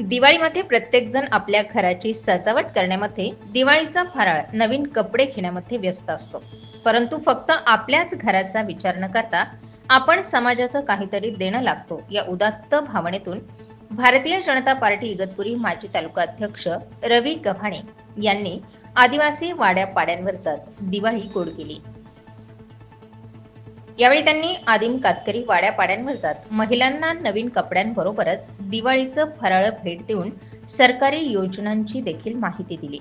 दिवाळीमध्ये प्रत्येकजण आपल्या घराची सजावट करण्यामध्ये दिवाळीचा फराळ नवीन कपडे घेण्यामध्ये व्यस्त असतो. परंतु फक्त आपल्याच घराचा विचार न करता आपण समाजाचं काहीतरी देणं लागतो. या उदात्त भावनेतून भारतीय जनता पार्टी इगतपुरी माजी तालुका अध्यक्ष रवी गव्हाणे यांनी आदिवासी वाड्या पाड्यांवर जात दिवाळी गोड केली. यावेळी त्यांनी आदिम कातकरी वाड्यापाड्यांवर जात महिलांना नवीन कपड्यांबरोबरच दिवाळीचं फराळ भेट देऊन सरकारी योजनांची देखील माहिती दिली.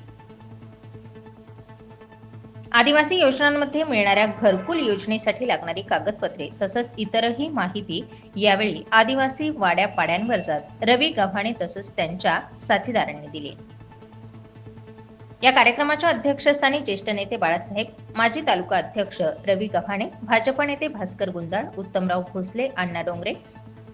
आदिवासी योजनांमध्ये मिळणाऱ्या घरकुल योजनेसाठी लागणारी कागदपत्रे तसंच इतरही माहिती यावेळी आदिवासी वाड्यापाड्यांवर जात रवी गव्हाणे तसंच त्यांच्या साथीदारांनी दिली. या कार्यक्रमाच्या अध्यक्षस्थानी ज्येष्ठ नेते बाळासाहेब माजी तालुका अध्यक्ष रवी गव्हाणे भाजप नेते भास्कर गुंजाळ उत्तमराव भोसले अण्णा डोंगरे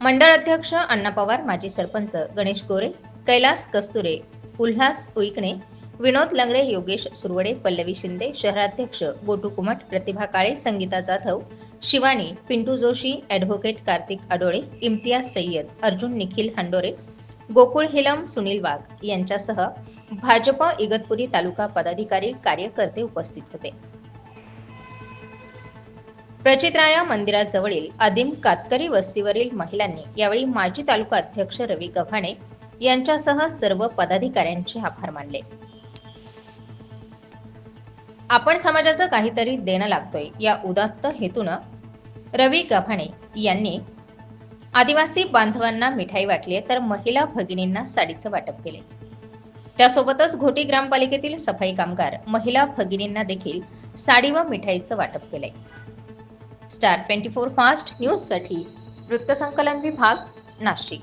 मंडळ अध्यक्ष अण्णा पवार माजी सरपंच गणेश गोरे कैलास कस्तुरे उल्हास उईकणे विनोद लंगडे योगेश सुरवडे पल्लवी शिंदे शहराध्यक्ष गोटू कुमट प्रतिभा काळे संगीता जाधव शिवानी पिंटू जोशी ॲडव्होकेट कार्तिक आडोळे इम्तियाज सय्यद अर्जुन निखिल हंडोरे गोकुळ हिलम सुनील वाघ यांच्यासह भाजप इगतपुरी तालुका पदाधिकारी कार्यकर्ते उपस्थित होते. प्रचित्राया मंदिराजवळील आदिम कातकरी वस्तीवरील महिलांनी यावेळी माजी तालुका अध्यक्ष रवी गव्हाणे यांच्यासह सर्व पदाधिकाऱ्यांचे आभार मानले. आपण समाजाचं काहीतरी देणं लागतोय या उदात्त हेतूनं रवी गव्हाणे यांनी आदिवासी बांधवांना मिठाई वाटली तर महिला भगिनींना साडीचं वाटप केले त्यासोबतच घोटी ग्रामपालिकेतील सफाई कामगार महिला भगिनींना देखील साडी व मिठाईचं वाटप केलंय. स्टार ट्वेंटी फोर फास्ट न्यूजसाठी वृत्तसंकलन विभाग नाशिक.